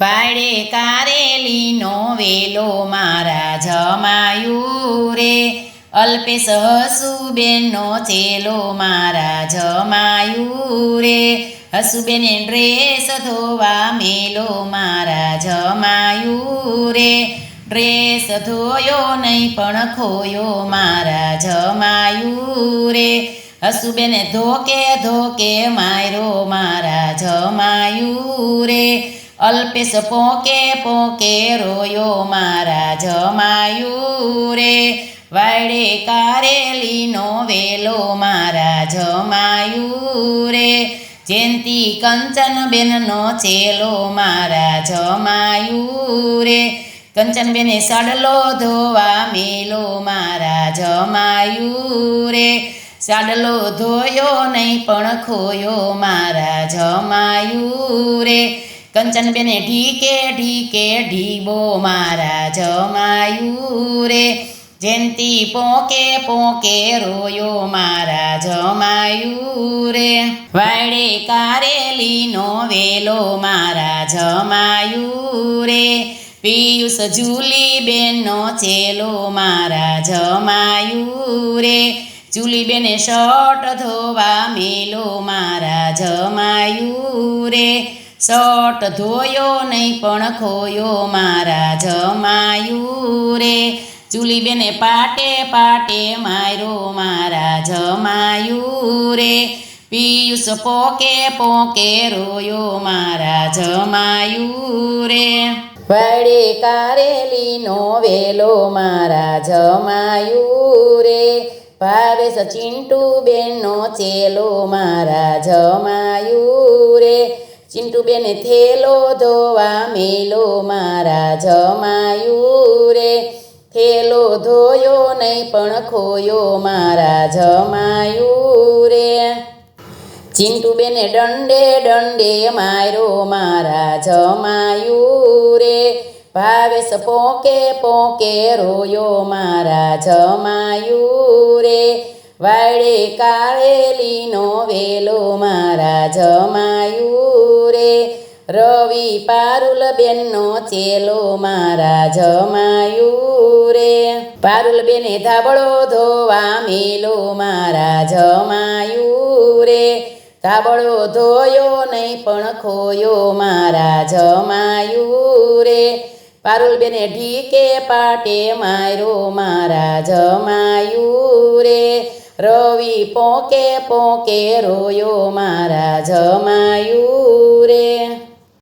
પાડે કારેલીનો વેલો મારા જમાયું રે અલ્પેશ હસુબેનનો ચેલો મારા જમાયું રે હસુબેને ડ્રેસ ધોવા મેલો મારા જમાયું રે ડ્રેસ ધોયો નહીં પણ ખોયો મારા જમાયું રે હસુબેને ધોકે ધોકે માર્યો મારા જમાયું રે અલ્પેશ પોકે પોકે રોયો મારા જમાયું રે વાડે કારેલીનો વેલો મારા જમાયું રે જેનતી કંચન બેનનો ચેલો મારા જમાયું રે કંચનબેને સાડલો ધોવા મેલો મારા જમાયું રે સાડલો ધોયો નહીં પણ ખોયો મારા જમાયું રે કંચનબેને ઢીકે ઢીકે, ઢીબો મારા જમાયું રે જયંતી પોકે પોકે રોયો મારા જમાયું રે વાડે કારેલીનો વેલો મારા જમાયું રે પિયુષ જુલી બેનનો ચેલો મારા જમાયું રે જુલી બેને શર્ટ ધોવા મેલો મારા જમાયું રે શર્ટ ધોયો નહીં પણ ખોયો મારા જમાયું રે ચૂલીબેને પાટે પાટે માર્યો મારા જમાયું રે પિયુષ પોકે પોકે રોયો મારા જમાયું રે વાડે કારેલીનો વેલો મારા જમાયું રે ભાવેશ ચિંટુ બેનનો ચેલો મારા જમાયું ચિંટુ બેને થેલો ધોવા મેલો મારા જમાયું રે થેલો ધોયો નહીં પણ ખોયો મારા જમાયું રે ચિંટુબેને દંડે દંડે માર્યો મારા જમાયું રે ભાવેશ પોકે પોકે રોયો મારા જમાયું રે વાડે કાળેલીનો વેલો મારા જમાયું રે રવિ પારુલ બેનનો ચેલો મારા જમાયું રે પારુલ બેને ધાબળો ધોવા મેલો મારા જમાયું રે ધાબળો ધોયો નહીં પણ ખોયો મારા જમાયું રે પારુલ બેને ઢીકે પાટે માર્યો મારા જમાયું રે રવિ પોકે પોકે રોયો મારા જમાયું રે